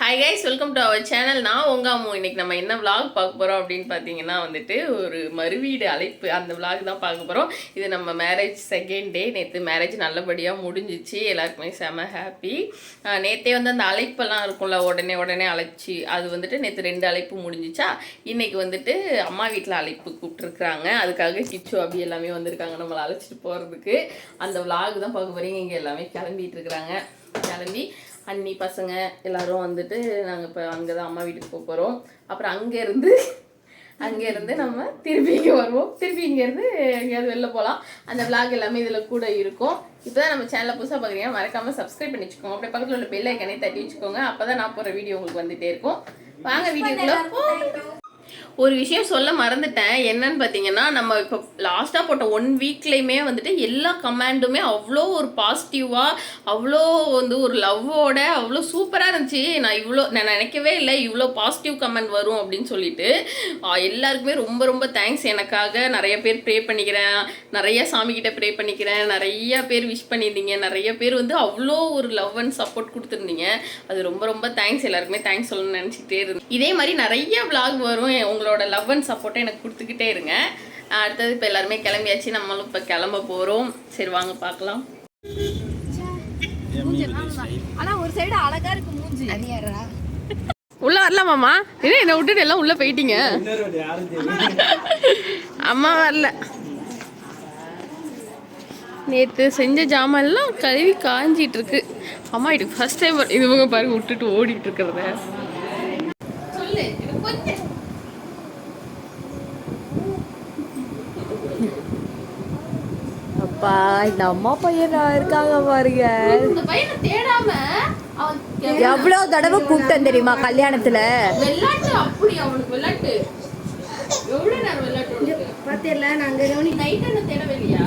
Hi guys welcome to our channel நான் உங்க அம்மு. இன்னைக்கு நம்ம என்ன vlog பார்க்க போகிறோம் அப்படின்னு பார்த்தீங்கன்னா வந்துட்டு ஒரு மறுவீடு அழைப்பு. அந்த vlog தான் பார்க்க போகிறோம் இது நம்ம மேரேஜ் செகண்ட் டே நேற்று மேரேஜ் நல்லபடியாக முடிஞ்சிச்சு. எல்லாருக்குமே செம ஹாப்பி நேற்றே வந்து அந்த அழைப்பெல்லாம் இருக்கும்ல உடனே உடனே அழைச்சி அது வந்துட்டு நேற்று ரெண்டு அழைப்பு முடிஞ்சிச்சா இன்னைக்கு வந்துட்டு அம்மா வீட்டில் அழைப்பு கூப்பிட்டுருக்குறாங்க. அதுக்காக கிச்சு அபி எல்லாமே வந்திருக்காங்க நம்மளை அழைச்சிட்டு போகிறதுக்கு அந்த vlog தான் பார்க்க போகிறீங்க இங்கே எல்லாமே கிளம்பிட்டு இருக்கிறாங்க. கிளம்பி அண்ணி பசங்க எல்லாரும் வந்துட்டு நாங்கள் இப்போ அங்கே தான் அம்மா வீட்டுக்கு போக போகிறோம் அப்புறம் அங்கேருந்து அங்கேருந்து நம்ம திருப்பி இங்கே வருவோம். திருப்பி இங்கேருந்து எங்கேயாவது வெளில போகலாம் அந்த vlog எல்லாமே இதில் கூட இருக்கும். இப்போ தான் நம்ம சேனலை புதுசாக பார்க்குறீங்க மறக்காமல் சப்ஸ்கிரைப் பண்ணி வச்சுக்கோங்க அப்படியே பக்கத்தில் உள்ள பெல் ஐக்கனே தட்டி வச்சுக்கோங்க. அப்போ தான் நான் போகிற வீடியோ உங்களுக்கு வந்துட்டே இருக்கும். வாங்க வீடியோக்குள்ளே ஒரு விஷயம் சொல்ல மறந்துட்டேன். என்னன்னு பார்த்தீங்கன்னா நம்ம இப்போ லாஸ்ட்டாக போட்ட ஒன் வீக்லேயுமே வந்துட்டு எல்லா கமாண்டுமே அவ்வளோ ஒரு பாசிட்டிவாக அவ்வளோ வந்து ஒரு லவ்வோட அவ்வளோ சூப்பராக இருந்துச்சு. நான் இவ்வளோ நான் நினைக்கவே இல்லை இவ்வளோ பாசிட்டிவ் கமெண்ட் வரும் அப்படின்னு சொல்லிட்டு எல்லாருக்குமே ரொம்ப ரொம்ப தேங்க்ஸ் எனக்காக நிறைய பேர் ப்ரே பண்ணிக்கிறேன். நிறைய சாமிக்கிட்ட ப்ரே பண்ணிக்கிறேன். நிறைய பேர் விஷ் பண்ணியிருந்தீங்க. நிறைய பேர் வந்து அவ்வளோ ஒரு லவ் அண்ட் சப்போர்ட் கொடுத்துருந்தீங்க. அது ரொம்ப ரொம்ப தேங்க்ஸ் எல்லாருக்குமே தேங்க்ஸ் சொல்லணும்னு நினச்சிக்கிட்டே இருந்தேன். இதே மாதிரி நிறைய விளாக் வரும். உங்களோட லவ் அண்ட் சப்போர்ட்டை எனக்கு கொடுத்துக்கிட்டே இருங்க. அடுத்தது இப்போ எல்லாருமே கிளம்பியாச்சு. நம்மளும் இப்போ கிளம்ப போகிறோம் சரி வாங்க பார்க்கலாம். ஆனா ஒரு சைடு அழகா இருக்கு மூஞ்சி. உள்ள வரலாமாம்மா என்ன என்னை விட்டுட்டு எல்லாம் உள்ள போயிட்டீங்க? அம்மா வரல. நேற்று செஞ்ச ஜாமான் எல்லாம் கழுவி காஞ்சிட்டு இருக்கு. அம்மா இது ஃபர்ஸ்ட் டைம் இவங்க பாருங்க விட்டுட்டு ஓடிட்டு இருக்கிறத. சொல்லு இது கொஞ்சம் அப்பா இந்த அம்மா பையன் இருக்காங்க பாருங்க. இந்த பையனை தேடாம அவன் எவ்வளவு தடவை கூப்பிட்டேன் தெரியுமா கல்யாணத்துல? விளையாட்டு அப்படி அவனுக்கு விளையாட்டு எவ்வளவு நேரம் விளையாட்டு உனக்கு? பாத்தியல்ல நாங்க கவனி நைட் என்ன தேடவே இல்லையா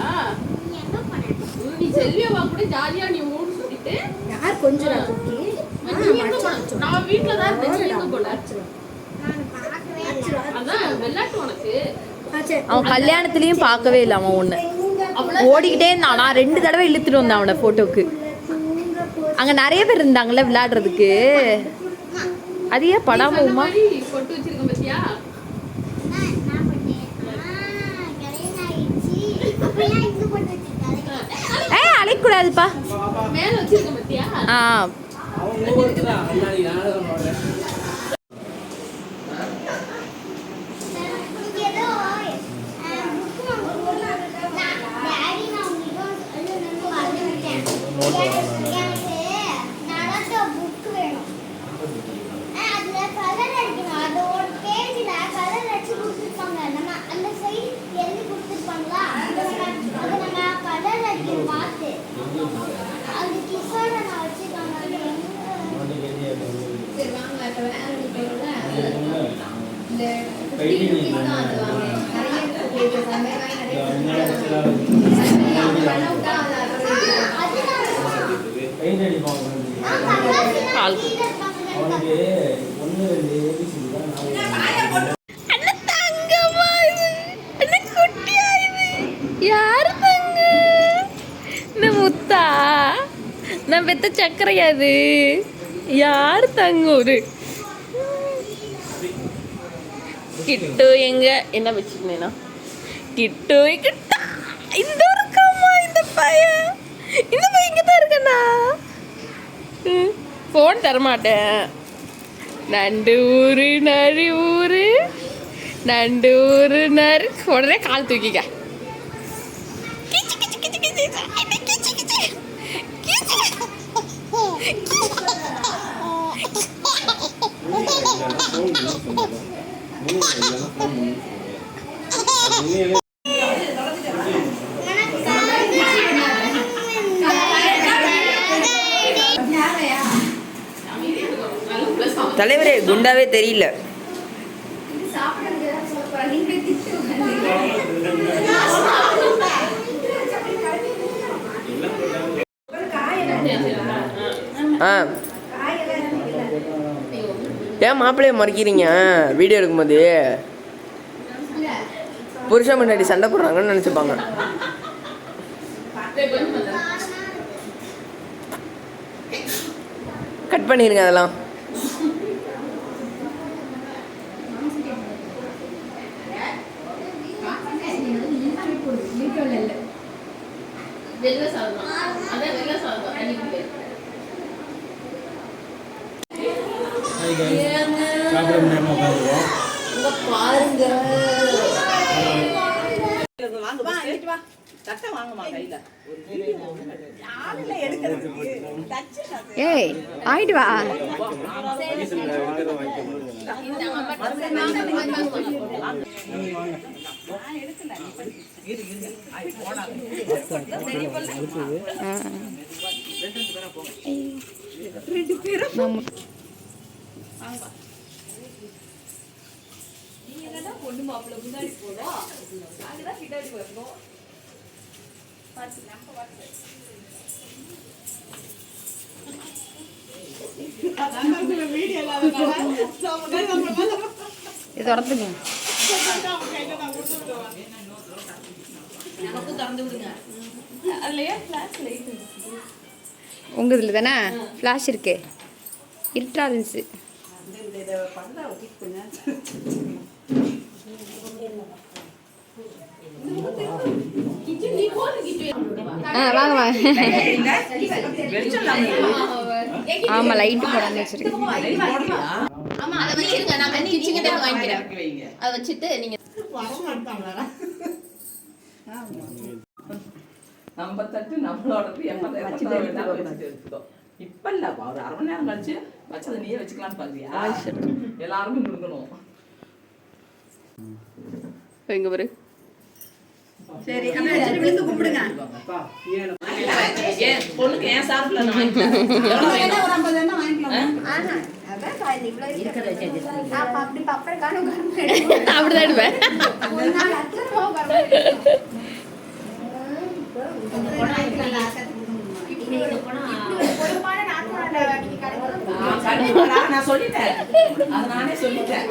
நீ செல்வியவா கூட ஜாலியா நீ ஊடு சுத்திட்டு யார் கொஞ்சம் நான் குக்கி நீ எங்க போன? நான் வீட்டுல தான் இருந்தேன் நீ எங்க போன? அதான் விளையாட்டு உனக்கு. அவன் கல்யாணத்துலயும் பார்க்கவே இல்லை அவன் ஒண்ணு. ஓடிக்கிட்டே இருந்தான். நான் ரெண்டு தடவை இழுத்துட்டு வந்தேன் அவனை போட்டோக்கு அங்க நிறைய பேர் இருந்தாங்கல்ல விளையாடுறதுக்கு. அது ஏன் படாம உமா? ஏ அழைக்கூடாதுப்பா மேல வச்சிருக்கேன் பாத்தியா? ஆ. பால் தங்கம்மா இது யாரு தங்க முத்தா நான் பெத்த சக்கரையா அது யார் தங்க ஒரு கிட்டு எங்க என்ன வச்சிருந்தேனா கிட்டு கிட்டா இந்த இருக்காமா இந்த பையன். இந்த பையன் இங்க தான் இருக்கண்ணா ஃபோன் தரமாட்டேன். நண்டு ஊரு நரி ஊரு நண்டு ஊரு நரி. உடனே கால் தூக்கிக்க. தலைவரே குண்டாவே தெரியல. ஆ. ஏன் மாப்பிள்ளைய மறைக்கிறீங்க? வீடியோ எடுக்கும்போது. புருஷன் முன்னாடி சண்டை போடுறாங்கன்னு நினச்சிப்பாங்க. கட் பண்ணிடுங்க அதெல்லாம். வெள்ளை சாதம். அதான் வெள்ளை சாதம். அன்னைக்கு சாப்பிட முடியாம உட்காந்துருவோம் ஏய் ஆயிட்டு வா. இது திறந்துங்க உங்க இதில் தானே? ஃப்ளாஷ் இருக்கு. இருட்டா இருந்துச்சு வாங்க வாங்க. ஆமா லைட் போடாம வச்சிருக்கேன் ஆமா அதை வச்சிருங்க நான் வந்து கிச்சன் கிட்ட வாங்கிக்கிறேன். அதை வச்சுட்டு நீங்க நம்ம தட்டு நம்மளோடது எப்ப எப்ப வேணாலும் வச்சுட்டு எடுத்துக்கோ இப்ப இல்ல ஒரு அரை மணி நேரம் கழிச்சு வச்சதை நீயே வச்சுக்கலாம்னு பாக்குறியா? எல்லாருக்கும் கொடுக்கணும். இங்க பாரு ஏன் பொண்ணுக்கு ஏன் சாப்பிடல நான் வாங்கி தரேன். எவ்வளவு வேணும்? அப்படி பப்பர் காணும் அப்படிதான் எடுப்பேன் நான் சொல்லிட்டேன். அது நானே சொல்லிட்டேன்.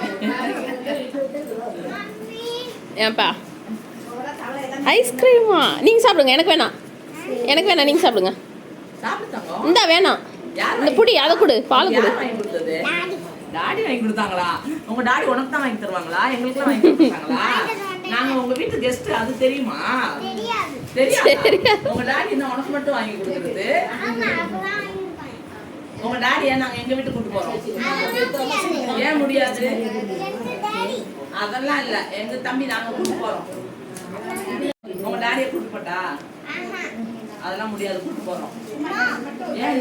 ஏன்பா? ஐஸ்கிரீமா நீங்க சாப்பிடுங்க எனக்கு வேணாம். எனக்கு வேணாம் நீங்க சாப்பிடுங்க. இந்தா வேணாம். இந்த புடி அதை கொடு பால் கொடு. யார் வாங்கி கொடுத்தது? டாடி. வாங்கி கொடுத்தாங்களா? உங்க டாடி உனக்கு தான் வாங்கி தருவாங்களா? எங்களுக்கு தான் வாங்கி கொடுத்தாங்களா? நாங்க உங்க வீட்டு கெஸ்ட் அது தெரியுமா? தெரியாது. தெரியாது. உங்க டாடி என்ன உனக்கு மட்டும் வாங்கி கொடுக்குறது உங்க டாடியை நாங்க எங்க வீட்டுக்கு கூட்டு போறோம்? ஏன் முடியாது? அதெல்லாம் இல்ல. எங்க தம்பி நாங்க கூட்டு போறோம். போட்டா? அதெல்லாம் முடியாது கூட்டு போறோம். ஏன்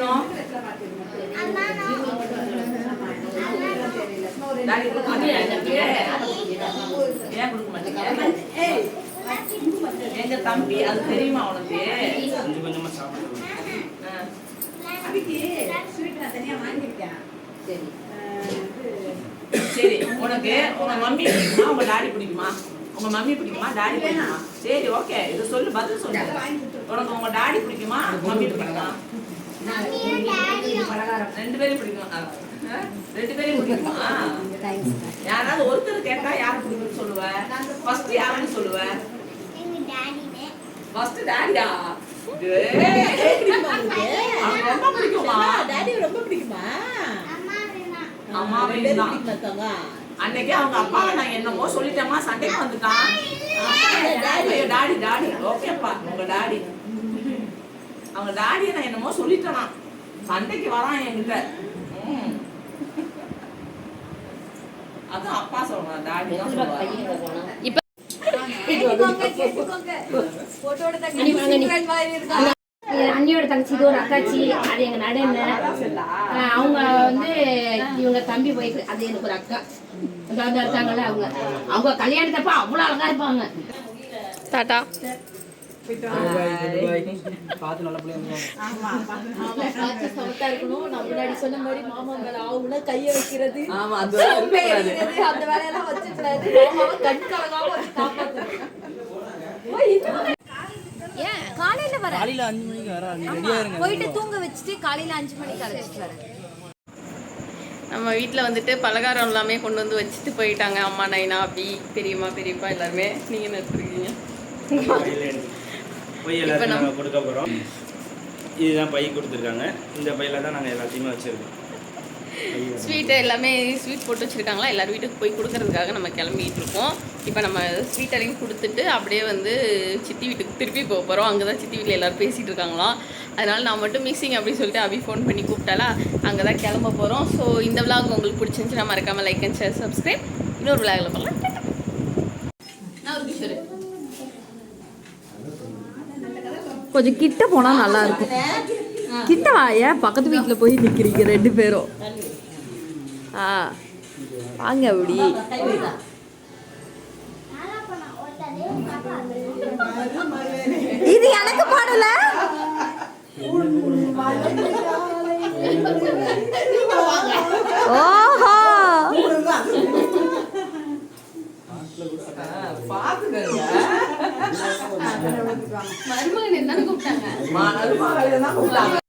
கொடுக்க மாட்டீங்க? எனக்கு? ஏன் கொடுக்க மாட்டீங்க? எங்க தம்பி அது தெரியுமா உனக்கு? கொஞ்சம் கொஞ்சமா சாப்பிடுவோம் ஆ. சரி. உனக்கு உங்க மம்மி பிடிக்குமா? உங்க டாடி பிடிக்குமா? உங்க மம்மி பிடிக்குமா டாடி பிடிக்குமா? சரி ஓகே இது சொல்லு பதில் சொல்லு. உனக்கு உங்க டாடி பிடிக்குமா? மம்மி பிடிக்குமா? ரெண்டு பேரும் பிடிக்கும்? ரெண்டு பேரும் பிடிக்குமா? யாராவது ஒருத்தர் கேட்டா யாரு பிடிக்கும்னு சொல்லுவ? ஃபர்ஸ்ட் யாருன்னு சொல்லுவ? ஃபர்ஸ்ட் டாடியா ரொம்ப பிடிக்குமா? ரொம்ப பிடிக்குமா? அம்மா தான். அன்னைக்கு அவங்க அப்பாவை நான் என்னமோ சொல்லிட்டேமா சண்டைக்கு வந்துட்டான். டாடி டாடி ஓகேப்பா உங்க டாடி அவங்க டாடியை நான் என்னமோ சொல்லிட்டேனா சண்டைக்கு வரான் என்கிட்ட. அதான் அப்பா சொல்றான் டாடி தான் சொல்லுவாரு. இப்ப அண்ணியோட தங்கச்சி இது ஒரு அக்காச்சி அது எங்க நடுன்னு. அவங்க வந்து இவங்க தம்பி போய் அது எனக்கு ஒரு அக்கா. அதாவது இருக்காங்கல்ல அவங்க. அவங்க கல்யாணத்தப்ப அவ்வளவு அழகா இருப்பாங்க. டாட்டா. பார்த்து நல்ல பிள்ளைங்க இருக்கணும் நான் முன்னாடி சொன்ன மாதிரி மாமா மேல கைய வைக்கிறது. அந்த வேலையெல்லாம் வச்சுக்கூடாது. மாமாவை கண் கலங்காம வச்சு காப்பாத்தணும் ஏன் காலையில அஞ்சு மணிக்கு வரா நீ ரெடியா இருங்க. போயிட்டு தூங்க வச்சுட்டு காலையில அஞ்சு மணிக்கு அழைச்சிட்டு வரேன். நம்ம வீட்டில் வந்துட்டு பலகாரம் எல்லாமே கொண்டு வந்து வச்சுட்டு போயிட்டாங்க. அம்மா நைனா அப்படி பெரியம்மா பெரியப்பா எல்லாருமே. நீங்கள் என்ன எடுத்துருக்கீங்க? போய் எல்லாத்தையும் கொடுக்க போகிறோம் இதுதான் பை கொடுத்துருக்காங்க. இந்த பையில தான் நாங்கள் எல்லாத்தையுமே வச்சுருக்கோம். ஸ்வீட்டு எல்லாமே ஸ்வீட் போட்டு வச்சுருக்காங்களா? எல்லார் வீட்டுக்கு போய் கொடுக்கறதுக்காக நம்ம கிளம்பிட்டு இருக்கோம். இப்போ நம்ம ஸ்வீட் அரையும் கொடுத்துட்டு அப்படியே வந்து சித்தி வீட்டுக்கு திருப்பி போக போகிறோம் அங்கே தான் சித்தி வீட்டில் எல்லோரும் பேசிகிட்டு இருக்காங்களாம். அதனால் நான் மட்டும் மிஸ்ஸிங் அப்படின்னு சொல்லிட்டு அபி ஃபோன் பண்ணி கூப்பிட்டாலா அங்கே தான் கிளம்ப போகிறோம் ஸோ இந்த விளாக் உங்களுக்கு பிடிச்சிருந்துச்சுன்னா மறக்காமல் லைக் அண்ட் ஷேர் சப்ஸ்கிரைப் இன்னொரு விளாகில் போகலாம் நான் ஒரு கிஷோரு கொஞ்சம் கிட்ட போனால் நல்லா இருக்கும். கிட்ட வாய பக்கத்து வீட்டில் போய் நிக்கிறீங்க ரெண்டு பேரும்? ஆ வாங்க அப்படி. Mahal, ano, mahal na ako.